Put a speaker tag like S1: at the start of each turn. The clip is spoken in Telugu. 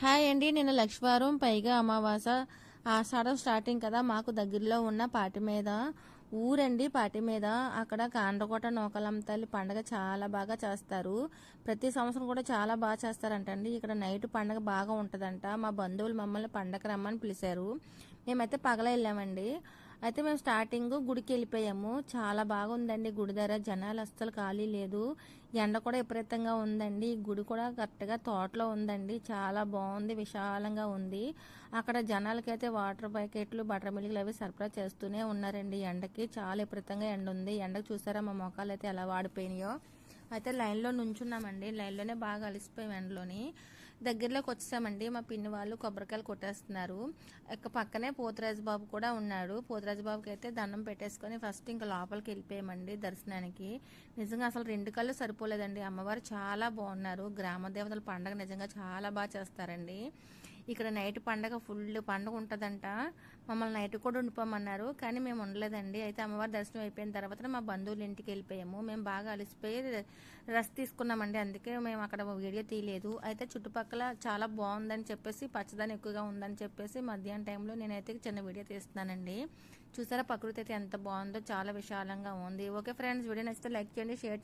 S1: హాయ్ అండి నేను లక్ష్వారం పైగా అమావాస ఆషాఢం స్టార్టింగ్ కదా మాకు దగ్గరలో ఉన్న పాటి మీద ఊరండి పాటి మీద. అక్కడ కాండ్రకోట నూకలం తల్లి పండగ చాలా బాగా చేస్తారు. ప్రతి సంవత్సరం కూడా చాలా బాగా చేస్తారంటండి. ఇక్కడ నైట్ పండగ బాగా ఉంటుందంట. మా బంధువులు మమ్మల్ని పండగ రమ్మని పిలిచారు. మేమైతే పగల వెళ్ళామండి. అయితే మేము స్టార్టింగ్ గుడికి వెళ్ళిపోయాము. చాలా బాగుందండి గుడి దగ్గర. జనాలు అస్సలు ఖాళీ లేదు. ఎండ కూడా విపరీతంగా ఉందండి. ఈ గుడి కూడా కరెక్ట్గా తోటలో ఉందండి. చాలా బాగుంది విశాలంగా ఉంది. అక్కడ జనాలకైతే వాటర్ ప్యాకెట్లు బటర్ మిల్క్లు అవి సరఫరా చేస్తూనే ఉన్నారండి. ఎండకి చాలా విపరీతంగా ఎండ ఉంది. ఎండకు చూసారా మా మొక్కలు అయితే ఎలా వాడిపోయినాయో. అయితే లైన్లో నుంచున్నామండి. లైన్లోనే బాగా అలిసిపోయాం ఎండలోని. దగ్గరలోకి వచ్చామండి. మా పిన్ని వాళ్ళు కొబ్బరికాయలు కొట్టేస్తున్నారు. ఇక పక్కనే పోతురాజు బాబు కూడా ఉన్నాడు. పోతురాజు బాబుకి అయితే దండం పెట్టేసుకొని ఫస్ట్ ఇంకా లోపలికి వెళ్ళిపోయామండి దర్శనానికి. నిజంగా అసలు రెండు కళ్ళు సరిపోలేదండి. అమ్మవారు చాలా బాగున్నారు. గ్రామ దేవతల పండగ నిజంగా చాలా బాగా చేస్తారండి. ఇక్కడ నైట్ పండగ ఫుల్ పండగ ఉంటుందంట. మమ్మల్ని నైట్ కూడా ఉండిపోమన్నారు. కానీ మేము ఉండలేదండి. అయితే అమ్మవారి దర్శనం అయిపోయిన తర్వాత మా బంధువుల ఇంటికి వెళ్ళిపోయాము. మేము బాగా అలసిపోయి రెస్ట్ తీసుకున్నామండి. అందుకే మేము అక్కడ వీడియో తీయలేదు. అయితే చుట్టుపక్కల చాలా బాగుందని చెప్పేసి పచ్చదనం ఎక్కువగా ఉందని చెప్పేసి మధ్యాహ్నం టైంలో నేనైతే చిన్న వీడియో తీస్తున్నానండి. చూసారా ప్రకృతి అయితే ఎంత బాగుందో చాలా విశాలంగా ఉంది. ఓకే ఫ్రెండ్స్ వీడియో నచ్చితే లైక్ చేయండి షేర్